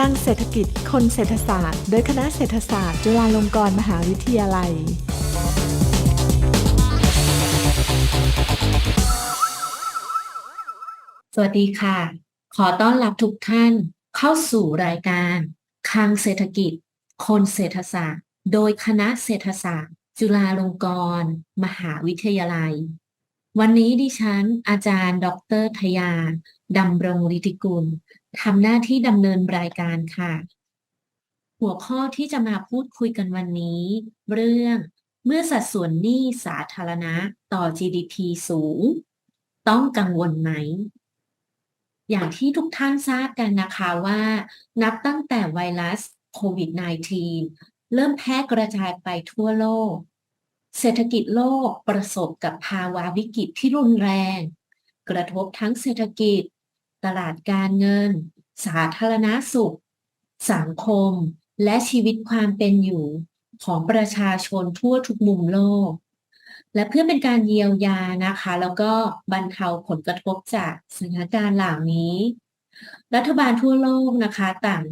ร้างเศรษฐกิจ คนเศรษฐศาสตร์ โดยคณะเศรษฐศาสตร์ จุฬาลงกรณ์มหาวิทยาลัย สวัสดีค่ะ ขอต้อนรับทุกท่านเข้าสู่รายการคลังเศรษฐกิจ คนเศรษฐศาสตร์ โดยคณะเศรษฐศาสตร์ จุฬาลงกรณ์มหาวิทยาลัย วันนี้ดิฉันอาจารย์ ดรทยาดำรงฤทธิกุล ทำหน้าที่ดำเนินรายการค่ะ หัวข้อที่จะมาพูดคุยกันวันนี้ เรื่องเมื่อสัดส่วนหนี้สาธารณะต่อ GDP สูง ต้องกังวลไหม อย่างที่ทุกท่านทราบกันนะคะว่า นับตั้งแต่ไวรัสโควิด -19 เริ่มแพร่กระจายไปทั่วโลก เศรษฐกิจโลกประสบกับภาวะวิกฤตที่รุนแรง กระทบทั้งเศรษฐกิจ ตลาดการเงิน สาธารณสุข สังคม และชีวิตความเป็นอยู่ของประชาชนทั่วทุกมุมโลก และเพื่อเป็นการเยียวยานะคะ แล้วก็บรรเทาผลกระทบจากสถานการณ์เหล่านี้ รัฐบาลทั่วโลกนะคะต่าง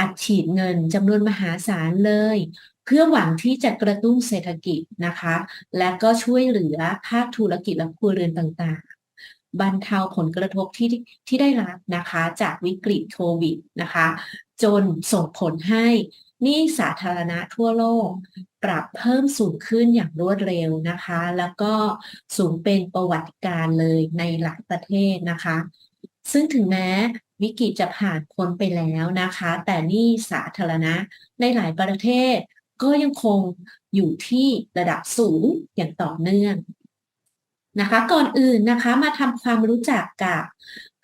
อัดฉีดเงินจำนวนมหาศาลเลย เพื่อหวังที่จะกระตุ้นเศรษฐกิจนะคะ และก็ช่วยเหลือภาคธุรกิจและครัวเรือนต่างๆ บรรเทาผลกระทบที่ที่ได้รับนะคะจากวิกฤตโควิดนะคะ จนส่งผลให้หนี้สาธารณะทั่วโลก ปรับเพิ่มสูงขึ้นอย่างรวดเร็วนะคะ แล้วก็สูงเป็นประวัติการเลยในหลายประเทศนะคะ ซึ่งถึงแม้วิกฤตจะผ่านพ้นไปแล้วนะคะ แต่หนี้สาธารณะในหลายประเทศก็ยังคงอยู่ที่ระดับสูงอย่างต่อเนื่อง นะคะ ก่อนอื่นนะคะมาทำความรู้จักกับ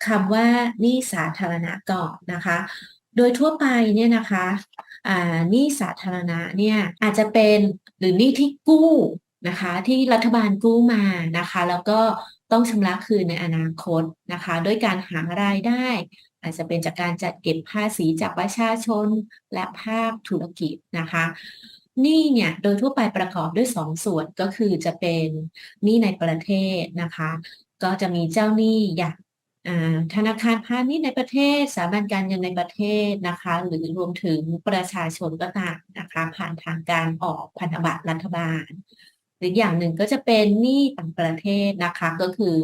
คำว่าหนี้สาธารณะก่อนนะคะ โดยทั่วไปเนี่ยนะคะหนี้สาธารณะเนี่ยอาจจะเป็นหรือหนี้ที่กู้นะคะที่รัฐบาลกู้มานะคะ แล้วก็ต้องชำระคืนในอนาคตนะคะด้วยการหารายได้ อาจจะเป็นจากการจัดเก็บภาษีจากประชาชนและภาคธุรกิจนะคะ หนี้เนี่ยโดยทั่วไปประกอบด้วยสองส่วนก็คือจะเป็นหนี้ในประเทศนะคะ ก็จะมีเจ้าหนี้อย่างธนาคารพาณิชย์ในประเทศสถาบันการเงินในประเทศนะคะ หรือรวมถึงประชาชนก็ตามนะคะ ผ่านทางการออกพันธบัตรรัฐบาล หรืออย่างหนึ่งก็จะเป็นหนี้ต่างประเทศนะคะ ก็คือ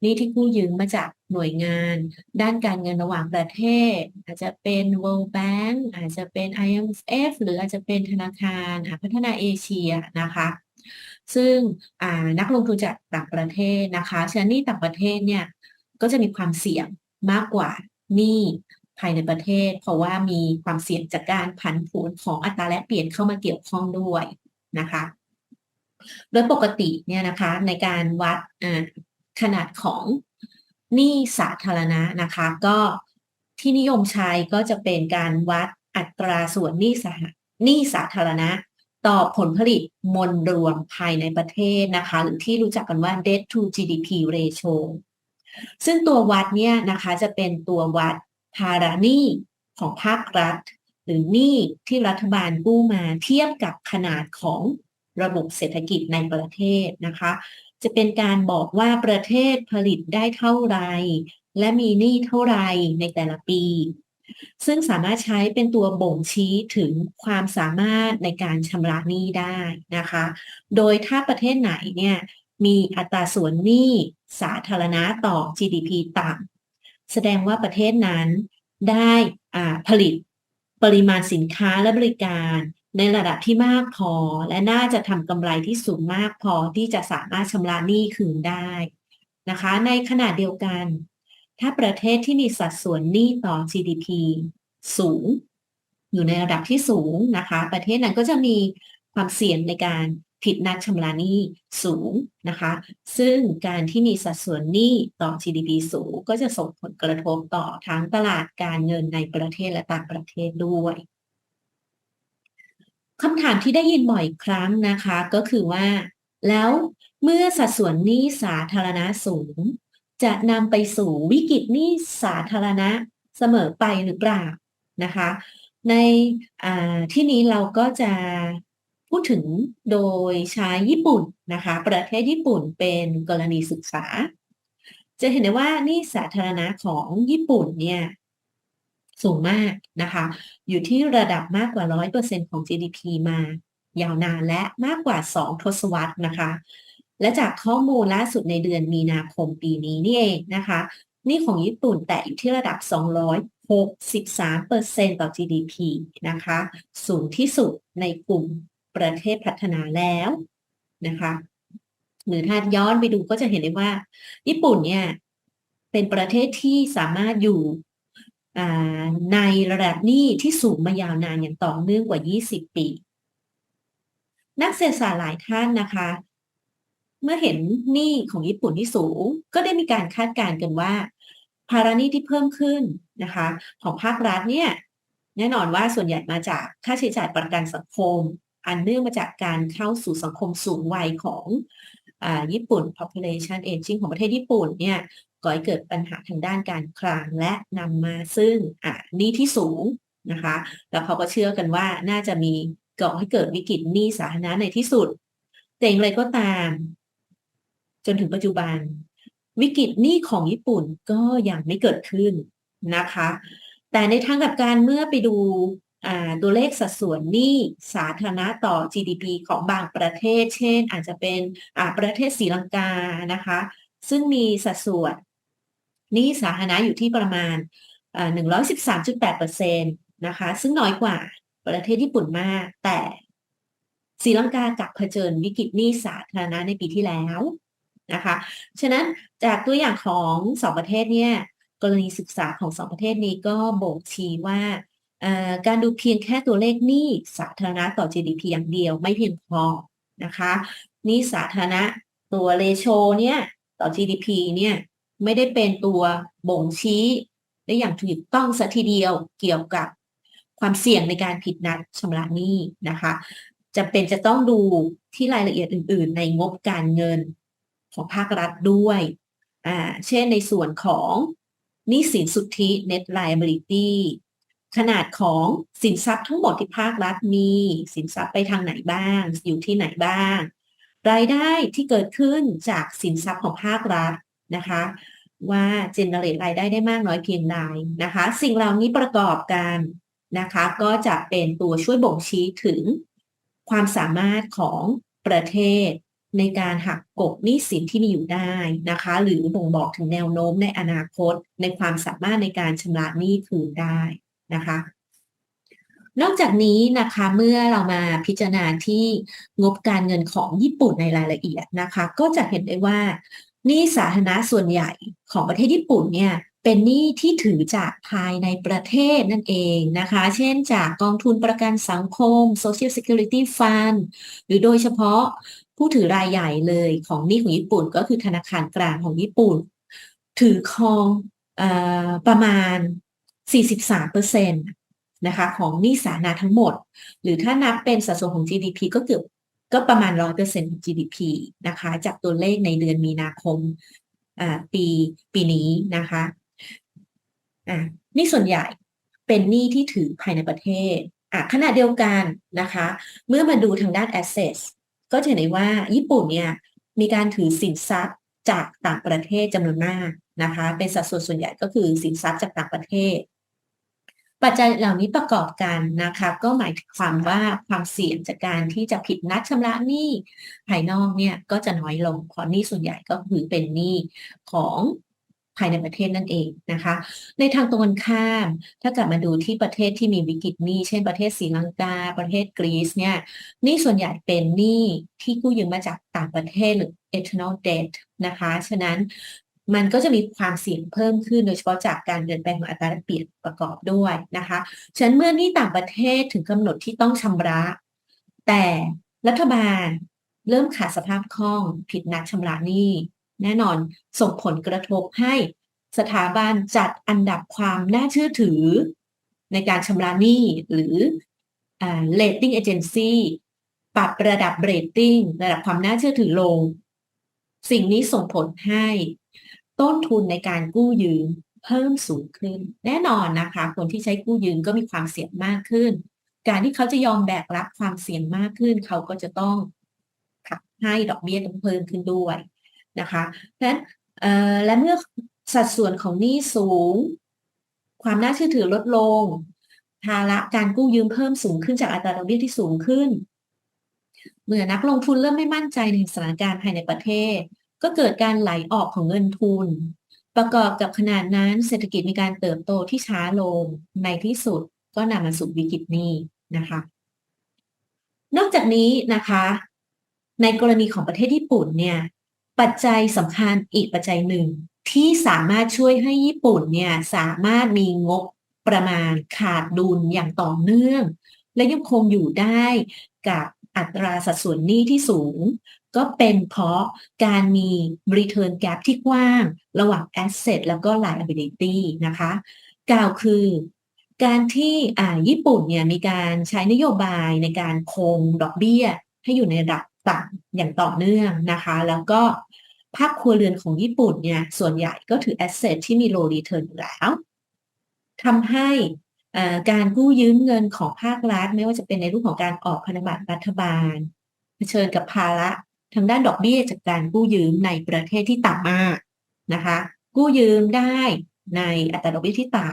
หนี้ที่กู้ยืมมาจากหน่วยงาน ด้านการเงินระหว่างประเทศ อาจจะเป็น World Bank อาจจะเป็น IMF หรืออาจจะเป็นธนาคารพัฒนาเอเชียนะคะซึ่งนักลงทุนจากต่างประเทศนะคะฉะนั้นหนี้ต่างประเทศเนี่ยก็จะมีความเสี่ยงมากกว่าหนี้ภายในประเทศ เพราะว่ามีความเสี่ยงจากการผันผวนของอัตราแลกเปลี่ยนเข้ามาเกี่ยวข้องด้วยนะคะ โดยปกติเนี่ยนะคะในการวัดขนาดของหนี้สาธารณะนะคะ ก็ที่นิยมใช้ก็จะเป็นการวัดอัตราส่วนหนี้สาหนี้สาธารณะ ต่อผลผลิตมวลรวมภายในประเทศนะคะ หรือที่รู้จักกันว่า debt to GDP ratio ซึ่งตัววัดเนี่ยนะคะจะเป็นตัววัดภาระหนี้ของภาครัฐ หรือหนี้ที่รัฐบาลกู้มาเทียบกับขนาดของ ระบบเศรษฐกิจในประเทศนะคะ จะเป็นการบอกว่าประเทศผลิตได้เท่าไร และมีหนี้เท่าไรในแต่ละปี ซึ่งสามารถใช้เป็นตัวบ่งชี้ถึงความสามารถในการชำระหนี้ได้นะคะ โดยถ้าประเทศไหนเนี่ยมีอัตราส่วนหนี้สาธารณะต่อ GDP ต่ำแสดงว่าประเทศนั้นได้ผลิตปริมาณสินค้าและบริการ ในระดับที่มากพอ และน่าจะทำกำไรที่สูงมากพอที่จะสามารถชำระหนี้คืนได้นะคะ ในขณะเดียวกัน ถ้าประเทศที่มีสัดส่วนหนี้ต่อ GDP สูง อยู่ในระดับที่สูงนะคะ ประเทศนั้นก็จะมีความเสี่ยงในการผิดนัดชำระหนี้สูงนะคะ ซึ่งการที่มีสัดส่วนหนี้ต่อ GDP สูง ก็จะส่งผลกระทบต่อทั้งตลาดการเงินในประเทศและต่างประเทศด้วย คำถามที่ได้ยินบ่อยครั้งนะคะ ก็คือว่า แล้วเมื่อสัดส่วนหนี้สาธารณะสูง จะนำไปสู่วิกฤตหนี้สาธารณะเสมอไปหรือเปล่านะคะ ในที่นี้เราก็จะพูดถึงโดยใช้ญี่ปุ่นนะคะ ประเทศญี่ปุ่นเป็นกรณีศึกษา จะเห็นได้ว่านี่สาธารณะของญี่ปุ่นเนี่ย สูงมากนะคะ อยู่ที่ระดับมากกว่า 100%ของ GDP มายาวนานและมากกว่า 2 ทศวรรษนะคะ และจากข้อมูลล่าสุดในเดือนมีนาคมปีนี้นี่เองนะคะนี่ของญี่ปุ่นแตะอยู่ที่ระดับ 263%ต่อ GDP นะคะ สูงที่สุดในกลุ่มประเทศพัฒนาแล้วนะคะหรือถ้าย้อนไปดูก็จะเห็นได้ว่า ญี่ปุ่นเนี่ยเป็นประเทศที่สามารถอยู่ ในระดับหนี้ที่สูงมายาวนานอย่างต่อเนื่องกว่า 20 ปี นักเศรษฐศาสตร์หลายท่านนะคะ เมื่อเห็นหนี้ของญี่ปุ่นที่สูง ก็ได้มีการคาดการณ์กันว่า ภาระหนี้ที่เพิ่มขึ้นนะคะ ของภาครัฐเนี่ยแน่นอนว่าส่วนใหญ่มาจากค่าใช้จ่ายประกันสังคม อันเนื่องมาจากการเข้าสู่สังคมสูงวัยของอญี่ปุ่น population aging ของประเทศญี่ปุ่นเนี่ย ก่อให้เกิดปัญหาทางด้านการคลังและนำมาซึ่งอ่าหนี้ที่สูงนะคะ แล้วเขาก็เชื่อกันว่าน่าจะมีก่อให้เกิดวิกฤตหนี้สาธารณะในที่สุด แต่อย่างไรก็ตาม จนถึงปัจจุบัน วิกฤตหนี้ของญี่ปุ่นก็ยังไม่เกิดขึ้นนะคะ แต่ในทางกับการเมื่อไปดูอ่าตัวเลขสัดส่วนหนี้สาธารณะต่อ GDP ของบางประเทศ เช่น อาจจะเป็นอ่าประเทศศรีลังกานะคะ ซึ่งมีสัดส่วน นี้สาธารณะอยู่ที่ประมาณ 113.8%นะคะ ซึ่งน้อยกว่าประเทศญี่ปุ่นมาก แต่ศรีลังกากับเผชิญวิกฤตหนี้สาธารณะในปีที่แล้วนะคะ ฉะนั้นจากตัวอย่างของสองประเทศเนี่ยกรณีศึกษาของสองประเทศนี้ก็บ่งชี้ว่าการดูเพียงแค่ตัวเลขหนี้สาธารณะต่อ GDP อย่างเดียวไม่เพียงพอนะคะหนี้สาธารณะตัวเรโชเนี่ยต่อ GDP เนี่ย ไม่ได้เป็นตัวบ่งชี้ได้อย่างถูกต้องสัทีเดียวเกี่ยวกับความเสี่ยงในการผิดนัดชำระหนี้นะคะจะเป็นจะต้องดูที่รายละเอียดอื่น ๆ ในงบการเงินของภาครัฐด้วยอ่าเช่นในส่วนของหนี้สินสุทธิ net liability ขนาดของสินทรัพย์ทั้งหมดที่ภาครัฐมี สินทรัพย์ไปทางไหนบ้าง อยู่ที่ไหนบ้าง รายได้ที่เกิดขึ้นจากสินทรัพย์ของภาครัฐ นะคะ ว่าเจเนเรตรายได้ได้มากน้อยเพียงใดนะคะ สิ่งเหล่านี้ประกอบกันนะคะ ก็จะเป็นตัวช่วยบ่งชี้ถึงความสามารถของประเทศในการหักกบหนี้สินที่มีอยู่ได้นะคะ หรือบ่งบอกถึงแนวโน้มในอนาคต ในความสามารถในการชำระหนี้คืนได้นะคะ นอกจากนี้นะคะเมื่อเรามาพิจารณาที่งบการเงินของญี่ปุ่นในรายละเอียดนะคะ ก็จะเห็นได้ว่า หนี้สาธารณะส่วนใหญ่ของประเทศญี่ปุ่นเนี่ยเป็นหนี้ที่ถือจากภายในประเทศนั่นเองนะคะ เช่นจากกองทุนประกันสังคม Social Security Fund หรือโดยเฉพาะผู้ถือรายใหญ่เลยของหนี้ของญี่ปุ่นก็คือธนาคารกลางของญี่ปุ่น ถือครองอประมาณ 43%นะคะของหนี้สาธารณะทั้งหมด หรือถ้านับเป็นสัดส่วนของ GDP ก็เกือบ ก็ประมาณ100%ของ GDP นะคะ จากตัวเลขในเดือนมีนาคมปีปีนี้นะคะอ่านี่ส่วนใหญ่เป็นหนี้ที่ถือภายในประเทศอะขณะเดียวกันนะคะ เมื่อมาดูทางด้าน assets ก็จะเห็นได้ว่าญี่ปุ่นเนี่ยมีการถือสินทรัพย์จากต่างประเทศจำนวนมากนะคะ เป็นสัดส่วนส่วนใหญ่ก็คือสินทรัพย์จากต่างประเทศ ปัจจัยเหล่านี้ประกอบกันนะคะ ก็หมายความว่าความเสี่ยงจากการที่จะผิดนัดชำระหนี้ภายนอกเนี่ยก็จะน้อยลงเพราะหนี้ส่วนใหญ่ก็คือเป็นหนี้ของภายในประเทศนั่นเองนะคะ ในทางตรงกันข้าม ถ้ากลับมาดูที่ประเทศที่มีวิกฤตหนี้ เช่นประเทศศรีลังกา ประเทศกรีซเนี่ยหนี้ส่วนใหญ่เป็นหนี้ที่กู้ยืมมาจากต่างประเทศหรือ external debt นะคะ ฉะนั้น มันก็จะมีความเสี่ยงเพิ่มขึ้นโดยเฉพาะจากการเปลี่ยนแปลงของอัตราแลกเปลี่ยนประกอบด้วยนะคะฉะนั้นเมื่อนี้ต่างประเทศถึงกำหนดที่ต้องชำระ แต่รัฐบาลเริ่มขาดสภาพคล่องผิดนัดชำระหนี้ แน่นอนส่งผลกระทบให้สถาบันจัดอันดับความน่าเชื่อถือ ในการชำระหนี้หรือ rating agency ปรับระดับ rating ระดับความน่าเชื่อถือลง สิ่งนี้ส่งผลให้ ต้นทุนในการกู้ยืมเพิ่มสูงขึ้น แน่นอนนะคะ คนที่ใช้กู้ยืมก็มีความเสี่ยงมากขึ้น การที่เขาจะยอมแบกรับความเสี่ยงมากขึ้น เขาก็จะต้องขับให้ดอกเบี้ยต้องเพิ่มขึ้นด้วยนะคะดังนั้นและเมื่อสัดส่วนของหนี้สูงคความน่าเชื่อถือลดลง ภาระการกู้ยืมเพิ่มสูงขึ้นจากอัตราดอกเบี้ยที่สูงขึ้น เมื่อนักลงทุนเริ่มไม่มั่นใจในสถานการณ์ภายในประเทศ ก็เกิดการไหลออกของเงินทุน ประกอบกับขนาดนั้นเศรษฐกิจมีการเติบโตที่ช้าลงในที่สุดก็นำมาสู่วิกฤตนี้นะคะ นอกจากนี้นะคะ ในกรณีของประเทศญี่ปุ่นเนี่ยปัจจัยสำคัญอีกปัจจัยหนึ่ง ที่สามารถช่วยให้ญี่ปุ่นเนี่ยสามารถมีงบประมาณขาดดุลอย่างต่อเนื่อง และยังคงอยู่ได้กับ อัตราสัดส่วนหนี้ที่สูง ก็เป็นเพราะการมี return gap ที่กว้าง ระหว่าง asset แล้วก็ liability นะคะ กล่าวคือ การที่ญี่ปุ่นเนี่ยมีการใช้นโยบายในการคงดอกเบี้ย ให้อยู่ในระดับต่ำอย่างต่อเนื่องนะคะ แล้วก็ภาคครัวเรือนของญี่ปุ่นเนี่ยส่วนใหญ่ก็ถือ asset ที่มี low return อยู่แล้วทำให้ การกู้ยืมเงินของภาครัฐ ไม่ว่าจะเป็นในรูปของการออกพันธบัตรรัฐบาล เผชิญกับภาระทางด้านดอกเบี้ยจากการกู้ยืมในประเทศที่ต่ำมากนะคะ กู้ยืมได้ในอัตราดอกเบี้ยที่ต่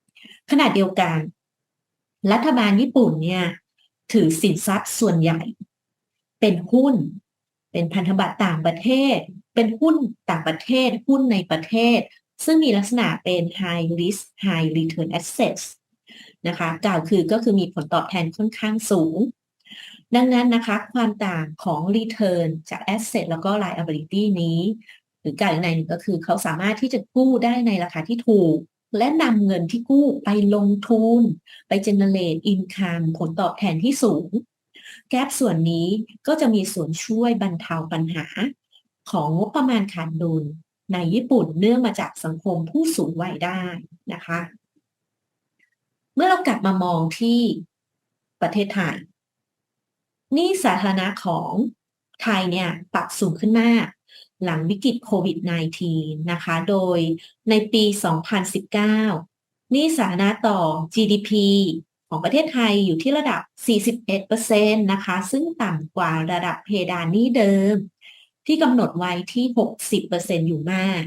ำขณะเดียวกัน รัฐบาลญี่ปุ่นเนี่ยถือสินทรัพย์ส่วนใหญ่ เป็นหุ้น เป็นพันธบัตรต่างประเทศ เป็นหุ้นต่างประเทศ หุ้นในประเทศ ซึ่งมีลักษณะเป็น high risk high return assets นะคะกล่าวคือก็คือมีผลตอบแทนค่อนข้างสูง ดังนั้นนะคะความต่างของ return จาก asset แล้วก็ liability นี้ หรือกล่าวอีกในหนึ่งก็คือเขาสามารถที่จะกู้ได้ในราคาที่ถูก และนำเงินที่กู้ไปลงทุน ไป generate income ผลตอบแทนที่สูง แกลบส่วนนี้ก็จะมีส่วนช่วยบรรเทาปัญหาของงบประมาณขาดดุลในญี่ปุ่นเนื่องมาจากสังคมผู้สูงวัยได้นะคะ เมื่อเรากลับมามองที่ประเทศไทยหนี้สาธารณะของไทยเนี่ยปรับสูงขึ้นมาก หลังวิกฤตโควิด -19 นะคะ โดยในปี 2019หนี้สาธารณะต่อ GDP ของประเทศไทยอยู่ที่ระดับ 41%นะคะ ซึ่งต่ำกว่าระดับเพดานหนี้เดิม ที่กำหนดไว้ที่ 60%อยู่มาก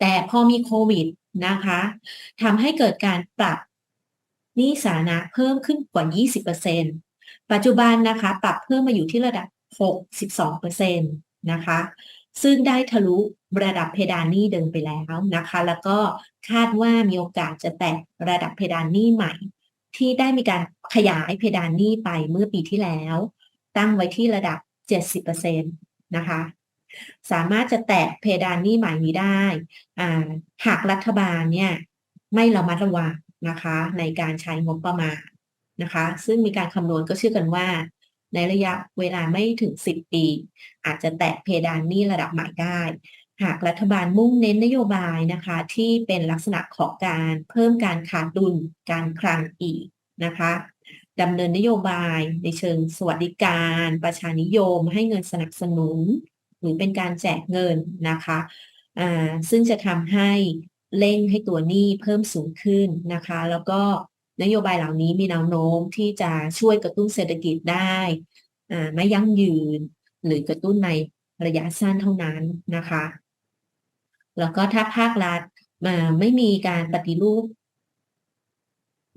แต่พอมีโควิด นะคะทำให้เกิดการปรับหนี้สาธารณะเพิ่มขึ้นกว่า 20%ปัจจุบันนะคะ ปรับเพิ่มมาอยู่ที่ระดับ 62%นะคะ ซึ่งได้ทะลุระดับเพดานหนี้เดิมไปแล้วนะคะ แล้วก็คาดว่ามีโอกาสจะแตะระดับเพดานหนี้ใหม่ ที่ได้มีการขยายเพดานหนี้ไปเมื่อปีที่แล้ว ตั้งไว้ที่ระดับ 70%นะคะ สามารถจะแตะเพดานหนี้ใหม่นี้ได้หากรัฐบาลเนี่ยไม่ระมัดระวังนะคะในการใช้งบประมาณนะคะ ซึ่งมีการคำนวณก็เชื่อกันว่า ในระยะเวลาไม่ถึง 10 ปี อาจจะแตะเพดานหนี้ระดับใหม่ได้ หากรัฐบาลมุ่งเน้นนโยบายนะคะ ที่เป็นลักษณะของการเพิ่มการขาดดุลการคลังอีกนะคะดำเนินนโยบายในเชิงสวัสดิการ ประชานิยม ให้เงินสนับสนุน หรือเป็นการแจกเงินนะคะอ่าซึ่งจะทำให้เร่งให้ตัวหนี้เพิ่มสูงขึ้นนะคะ แล้วก็นโยบายเหล่านี้มีแนวโน้มที่จะช่วยกระตุ้นเศรษฐกิจได้อ่าไม่ยั่งยืน หรือกระตุ้นในระยะสั้นเท่านั้นนะคะ แล้วก็ถ้าภาครัฐมาไม่มีการปฏิรูป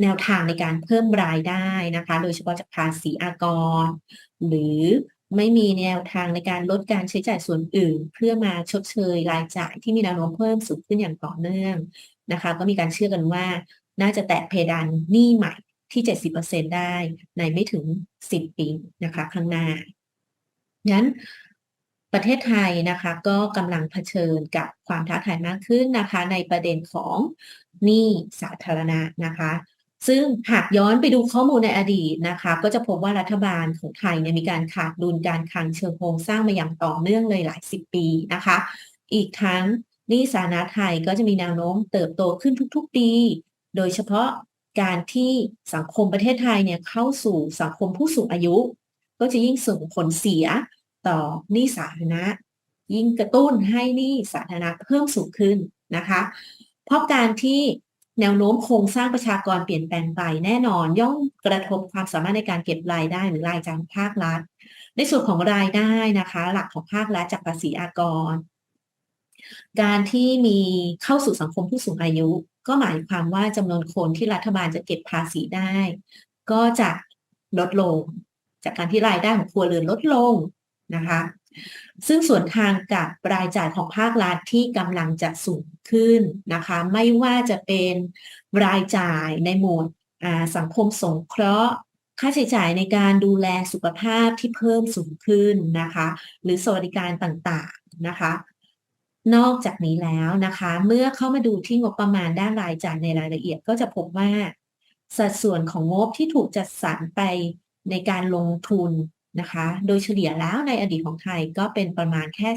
แนวทางในการเพิ่มรายได้นะคะ โดยเฉพาะจากภาษีอากร หรือ ไม่มีแนวทางในการลดการใช้จ่ายส่วนอื่น เพื่อมาชดเชยรายจ่ายที่มีแนวโน้มเพิ่มสูงขึ้นอย่างต่อเนื่องนะคะ ก็มีการเชื่อกันว่าน่าจะแตะเพดานหนี้ใหม่ที่ 70%ได้ในไม่ถึง 10 ปีนะคะ ข้างหน้างั้นประเทศไทยนะคะก็กำลังเผชิญกับความท้าทายมากขึ้นนะคะ ในประเด็นของหนี้สาธารณะนะคะ ซึ่งหากย้อนไปดูข้อมูลในอดีตนะคะ ก็จะพบว่ารัฐบาลของไทยเนี่ยมีการขาดดุลการคลังเชิงโครงสร้างมาอย่างต่อเนื่องเลยหลายสิบปีนะคะ อีกทั้งนี้สาธารณะไทยก็จะมีแนวโน้มเติบโตขึ้นทุกๆปี โดยเฉพาะการที่สังคมประเทศไทยเนี่ยเข้าสู่สังคมผู้สูงอายุ ก็จะยิ่งส่งผลเสียต่อหนี้สาธารณะ ยิ่งกระตุ้นให้หนี้สาธารณะเพิ่มสูงขึ้นนะคะ เพราะการที่ แนวโน้มโครงสร้างประชากรเปลี่ยนแปลงไปแน่นอน ย่อมกระทบความสามารถในการเก็บรายได้หรือรายจ่ายของภาครัฐ ในส่วนของรายได้นะคะ หลักของภาครัฐจากภาษีอากร การที่มีเข้าสู่สังคมผู้สูงอายุ ก็หมายความว่าจำนวนคนที่รัฐบาลจะเก็บภาษีได้ ก็จะลดลง จากการที่รายได้ของครัวเรือนลดลง นะคะ ซึ่งส่วนทางกับรายจ่ายของภาครัฐที่กำลังจะสูงขึ้นนะคะ ไม่ว่าจะเป็นรายจ่ายในหมวดสังคมสงเคราะห์ ค่าใช้จ่ายในการดูแลสุขภาพที่เพิ่มสูงขึ้นนะคะ หรือสวัสดิการต่างๆนะคะ นอกจากนี้แล้วนะคะ เมื่อเข้ามาดูที่งบประมาณด้านรายจ่ายในรายละเอียดก็จะพบว่า สัดส่วนของงบที่ถูกจัดสรรไปในการลงทุน นะคะ โดยเฉลี่ยแล้วในอดีตของไทยก็เป็นประมาณแค่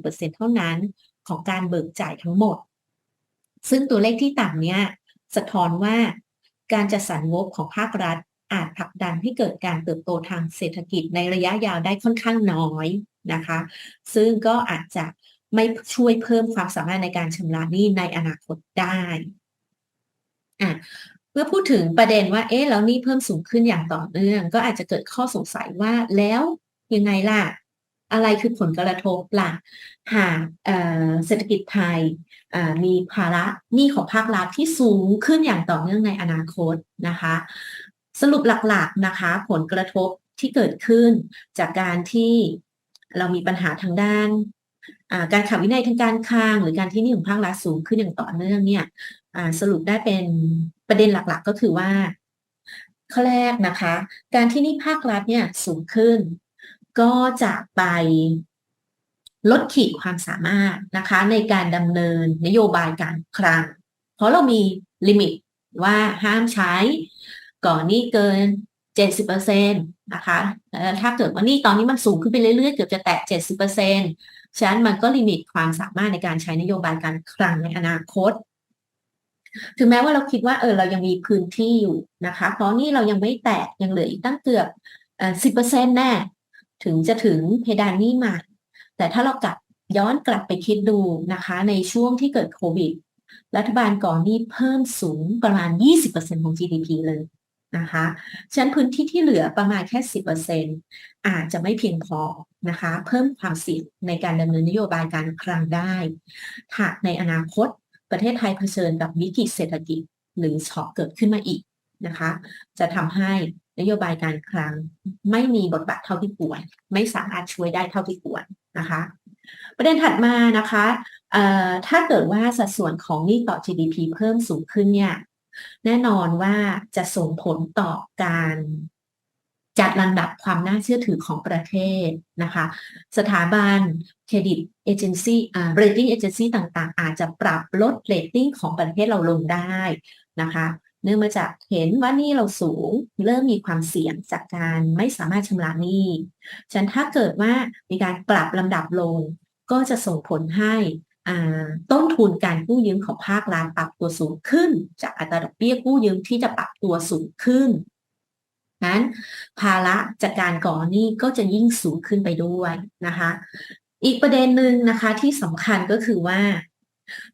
14%เท่านั้นของการเบิกจ่ายทั้งหมด ซึ่งตัวเลขที่ต่ำเนี่ยสะท้อนว่าการจัดสรรงบของภาครัฐอาจผลักดันให้เกิดการเติบโตทางเศรษฐกิจในระยะยาวได้ค่อนข้างน้อยนะคะ ซึ่งก็อาจจะไม่ช่วยเพิ่มความสามารถในการชำระหนี้ในอนาคตได้อะ เมื่อพูดถึงประเด็นว่า เอ๊ะ แล้วนี้เพิ่มสูงขึ้นอย่างต่อเนื่อง ก็อาจจะเกิดข้อสงสัยว่าแล้วยังไงล่ะ อะไรคือผลกระทบล่ะ หากเศรษฐกิจไทยมีภาระหนี้ของภาครัฐที่สูงขึ้นอย่างต่อเนื่องในอนาคตนะคะ สรุปหลักๆนะคะ ผลกระทบที่เกิดขึ้นจากการที่เรามีปัญหาทางด้านการขับวินัยทางการคลังหรือการที่หนี้ของภาครัฐสูงขึ้นอย่างต่อเนื่องเนี่ย สรุปได้เป็นประเด็นหลักๆก็คือว่าข้อแรกนะคะ การที่นี้ภาครัฐเนี่ยสูงขึ้น ก็จะไปลดขีดความสามารถนะคะ ในการดำเนินนโยบายการคลัง เพราะเรามีลิมิตว่าห้ามใช้ก่อนนี้เกิน 70%นะคะถ้าเกิดว่านี้ตอนนี้มันสูงขึ้นไปเรื่อยๆ เกือบจะแตะ 70%ฉะนั้นมันก็ลิมิตความสามารถในการใช้นโยบายการคลังในอนาคต ถึงแม้ว่าเราคิดว่าเออเรายังมีพื้นที่อยู่นะคะ เพราะนี่เรายังไม่แตะยังเหลืออีกตั้งเกือบสิบเปอ่อ10%แน่ ถึงจะถึงเพดานนี้ใหม่ แต่ถ้าเรากลับย้อนกลับไปคิดดูนะคะ ในช่วงที่เกิดโควิด รัฐบาลก่อนนี้เพิ่มสูงประมาณ 20%ของ GDP เลยนะคะฉะนั้นพื้นที่ที่เหลือประมาณแค่ 10%อาจจะไม่เพียงพอนะคะ เพิ่มความเสี่ยงในการดำเนินนโยบายการคลังได้หาในอนาคต ประเทศไทยเผชิญกับวิกฤตเศรษฐกิจหรือช็อคเกิดขึ้นมาอีกนะคะ จะทำให้นโยบายการคลังไม่มีบทบาทเท่าที่ควร ไม่สามารถช่วยได้เท่าที่ควรนะคะ ประเด็นถัดมานะคะถ้าเกิดว่าสัดส่วนของหนี้ต่อ GDP เพิ่มสูงขึ้นเนี่ยแน่นอนว่าจะส่งผลต่อการ จัดลำดับความน่าเชื่อถือของประเทศนะคะ สถาบันเครดิตเอเจนซี่อ่าเรตติ้งเอเจนซี่ต่างๆ อาจจะปรับลดเรตติ้งของประเทศเราลงได้นะคะเนื่องมาจากเห็นว่านี่เราสูงเริ่มมีความเสี่ยงจากการไม่สามารถชำระหนี้ฉะนันถ้าเกิดว่ามีการปรับลำดับลง ก็จะส่งผลให้อ่าต้นทุนการกู้ยืมของภาครัฐปรับตัวสูงขึ้น จากอัตราดอกเบี้ยกู้ยืมที่จะปรับตัวสูงขึ้น นั้นภาระจากการก่อหนี้ก็จะยิ่งสูงขึ้นไปด้วยนะคะ อีกประเด็นหนึ่งนะคะที่สำคัญก็คือว่า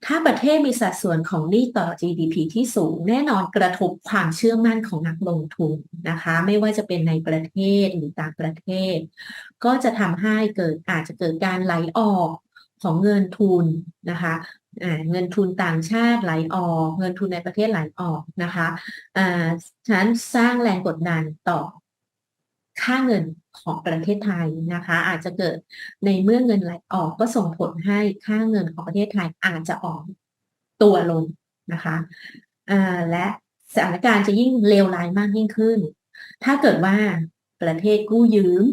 ถ้าประเทศมีสัดส่วนของหนี้ต่อ GDP ที่สูง แน่นอนกระทบความเชื่อมั่นของนักลงทุนนะคะ ไม่ว่าจะเป็นในประเทศหรือต่างประเทศ ก็จะทำให้เกิดอาจจะเกิดการไหลออกของเงินทุนนะคะ เงินทุนต่างชาติไหลออก เงินทุนในประเทศไหลออกนะคะฉะนั้นสร้างแรงกดดันต่อค่าเงินของประเทศไทยนะคะ อาจจะเกิดในเมื่อเงินไหลออกก็ส่งผลให้ค่าเงินของประเทศไทยอาจจะออกตัวลงนะคะและสถานการณ์จะยิ่งเลวร้ายมากยิ่งขึ้น ถ้าเกิดว่าประเทศกู้ยืม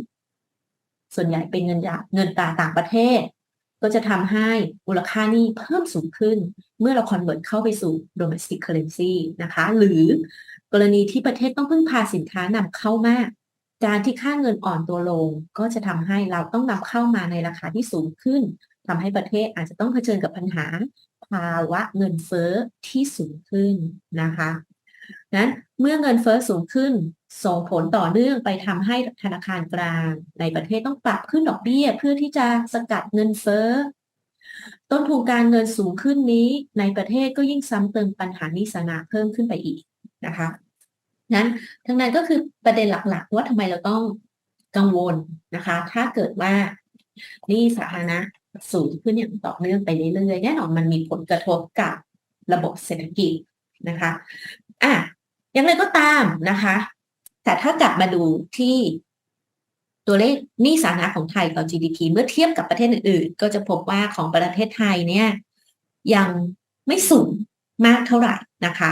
ส่วนใหญ่เป็นเงินยาเงินตราต่างประเทศ ก็จะทำให้มูลค่านี้เพิ่มสูงขึ้น เมื่อเราคอนเวิร์ตเข้าไปสู่ domestic currency นะคะ หรือกรณีที่ประเทศต้องพึ่งพาสินค้านำเข้ามาก การที่ค่าเงินอ่อนตัวลง ก็จะทำให้เราต้องนำเข้ามาในราคาที่สูงขึ้นทำให้ประเทศอาจจะต้องเผชิญกับปัญหาภาวะเงินเฟ้อที่สูงขึ้นนะคะ นั้นเมื่อเงินเฟ้อสูงขึ้น ส่งผลต่อเนื่องไปทำให้ธนาคารกลาง ในประเทศต้องปรับขึ้นดอกเบี้ยเพื่อที่จะสกัดเงินเฟ้อต้นทุนการเงินสูงขึ้นนี้ ในประเทศก็ยิ่งซ้ำเติมปัญหานี้สาธาเพิ่มขึ้นไปอีกนะคะนั้นทั้งนั้นก็คือประเด็นหลักๆ ว่าทำไมเราต้องกังวลนะคะ ถ้าเกิดว่านี้สาธารณะสูงขึ้นอย่างต่อเนื่องไปเรื่อยๆแน่นอนมันมีผลกระทบกับระบบเศรษฐกิจนะคะ อะย่างไรก็ตามนะคะ แต่ถ้ากลับมาดูที่ตัวเลขหนี้สาธารณะของไทยต่อ GDP เมื่อเทียบกับประเทศอื่นๆ ก็จะพบว่าของประเทศไทยเนี่ย ยังไม่สูงมากเท่าไหร่นะคะ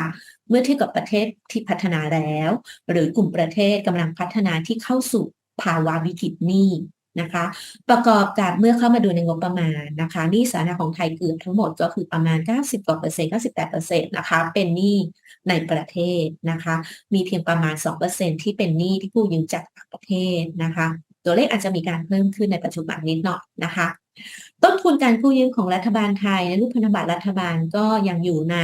เมื่อเทียบกับประเทศที่พัฒนาแล้ว หรือกลุ่มประเทศกำลังพัฒนาที่เข้าสู่ภาวะวิกฤตหนี้ นะคะ ประกอบกับเมื่อเข้ามาดูในงบประมาณนะคะหนี้สาธารณะของไทยเกือบทั้งหมดก็คือประมาณ 90กว่าเปอร์เซ็นต์98เปอร์เซ็นต์นะคะ เป็นหนี้ในประเทศนะคะ มีเพียงประมาณ2%ที่เป็นหนี้ที่กู้ยืมจากต่างประเทศนะคะ ตัวเลขอาจจะมีการเพิ่มขึ้นในปัจจุบันนิดหน่อยนะคะต้นทุนการกู้ยืมของรัฐบาลไทยในรูปพันธบัตรรัฐบาลก็ยังอยู่ใน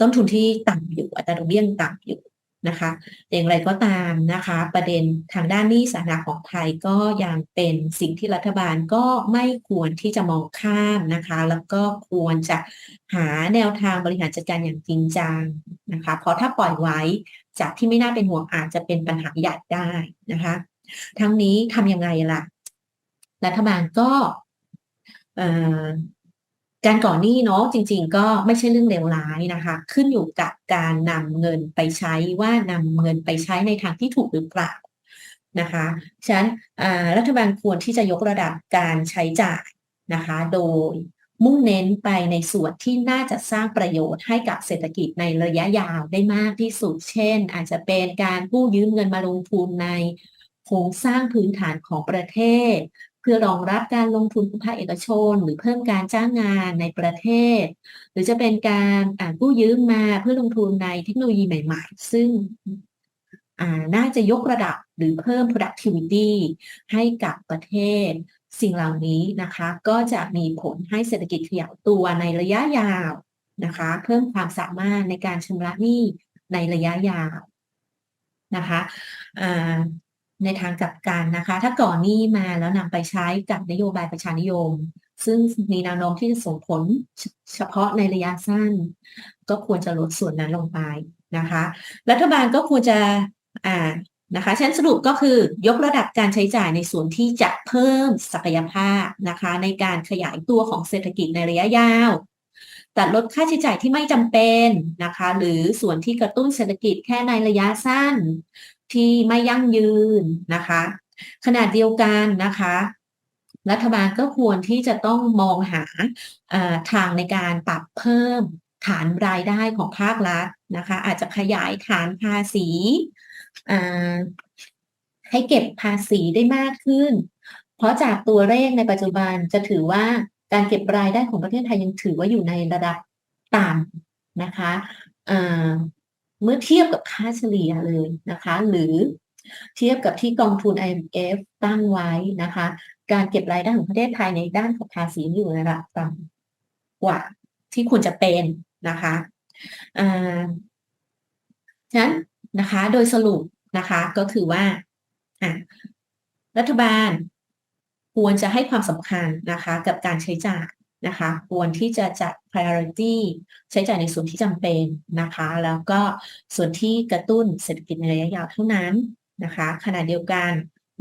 ต้นทุนที่ต่ำอยู่อัตราดอกเบี้ยงต่ำอยู่ นะคะ อย่างไรก็ตามนะคะ ประเด็นทางด้านหนี้สาธารณะของไทยก็ยังเป็นสิ่งที่รัฐบาลก็ไม่ควรที่จะมองข้ามนะคะ แล้วก็ควรจะหาแนวทางบริหารจัดการอย่างจริงจังนะคะ เพราะถ้าปล่อยไว้จากที่ไม่น่าเป็นห่วงอาจจะเป็นปัญหาใหญ่ได้นะคะ ทั้งนี้ทำยังไงล่ะ รัฐบาลก็ การก่อนหนี้เนาะจริง ๆ ก็ไม่ใช่เรื่องเลวร้ายนะคะ ขึ้นอยู่กับการนำเงินไปใช้ว่านำเงินไปใช้ในทางที่ถูกหรือเปล่านะคะฉะนั้นรัฐบาลควรที่จะยกระดับการใช้จ่ายนะคะ โดยมุ่งเน้นไปในส่วนที่น่าจะสร้างประโยชน์ให้กับเศรษฐกิจในระยะยาวได้มากที่สุด เช่น อาจจะเป็นการกู้ยืมเงินมาลงทุนในโครงสร้างพื้นฐานของประเทศ เพื่อรองรับการลงทุนภาคเอกชน หรือเพิ่มการจ้างงานในประเทศ หรือจะเป็นการกู้ยืมมาเพื่อลงทุนในเทคโนโลยีใหม่ ๆ ซึ่งน่าจะยกระดับหรือเพิ่ม productivity ให้กับประเทศ สิ่งเหล่านี้นะคะ ก็จะมีผลให้เศรษฐกิจขยายตัวในระยะยาวนะคะ เพิ่มความสามารถในการชำระหนี้ในระยะยาวนะคะ ในทางกลับกันนะคะ ถ้าก่อนหนี้มาแล้วนำไปใช้กับนโยบายประชานิยม ซึ่งมีแนวโน้มที่จะส่งผลเฉพาะในระยะสั้น ก็ควรจะลดส่วนนั้นลงไปนะคะ รัฐบาลก็ควรจะอ่านะคะฉันสรุปก็คือยกระดับการใช้จ่ายในส่วนที่จะเพิ่มศักยภาพนะคะ ในการขยายตัวของเศรษฐกิจในระยะยาวตัดลดค่าใช้จ่ายที่ไม่จำเป็นนะคะ หรือส่วนที่กระตุ้นเศรษฐกิจแค่ในระยะสั้น ที่ไม่ยั่งยืนนะคะ ขนาดเดียวกันนะคะ รัฐบาลก็ควรที่จะต้องมองหาทางในการปรับเพิ่มฐานรายได้ของภาครัฐนะคะ อาจจะขยายฐานภาษีาให้เก็บภาษีได้มากขึ้น เพราะจากตัวเลขในปัจจุบันจะถือว่าการเก็บรายได้ของประเทศไทยยังถือว่าอยู่ในระดับต่ำนะคะ เมื่อเทียบกับค่าเฉลี่ยเลยนะคะ หรือเทียบกับที่กองทุน IMF ตั้งไว้นะคะ การเก็บรายได้ของประเทศไทยในด้านของภาษีอยู่ในระดับต่ำกว่าที่ควรจะเป็นนะคะฉะนั้นนะคะ โดยสรุปนะคะก็คือว่ารัฐบาลควรจะให้ความสำคัญนะคะ กับการใช้จ่าย นะคะควรที่จะจัด priority ใช้จ่ายในส่วนที่จำเป็นนะคะ แล้วก็ส่วนที่กระตุ้นเศรษฐกิจในระยะยาวเท่านั้นนะคะขณะเดียวกัน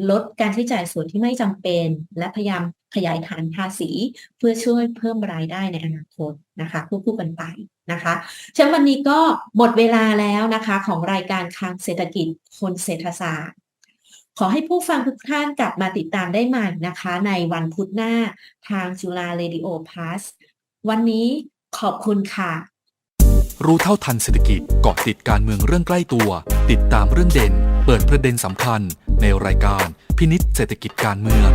ลดการใช้จ่ายส่วนที่ไม่จำเป็น และพยายามขยายฐานภาษี เพื่อช่วยเพิ่มรายได้ในอนาคตนะคะควบคู่กันไปนะคะฉะนั้นวันนี้ก็หมดเวลาแล้วนะคะของรายการคลังเศรษฐกิจคนเศรษฐศาสตร์ ขอให้ผู้ฟังทุกท่านกลับมาติดตามได้ใหม่นะคะ ในวันพุธหน้าทางจุฬาเรดิโอพาสวันนี้ขอบคุณค่ะ รู้เท่าทันเศรษฐกิจเกาะติดการเมืองเรื่องใกล้ตัว ติดตามเรื่องเด่น เปิดประเด็นสำคัญ ในรายการพินิษเศรษฐกิจการเมือง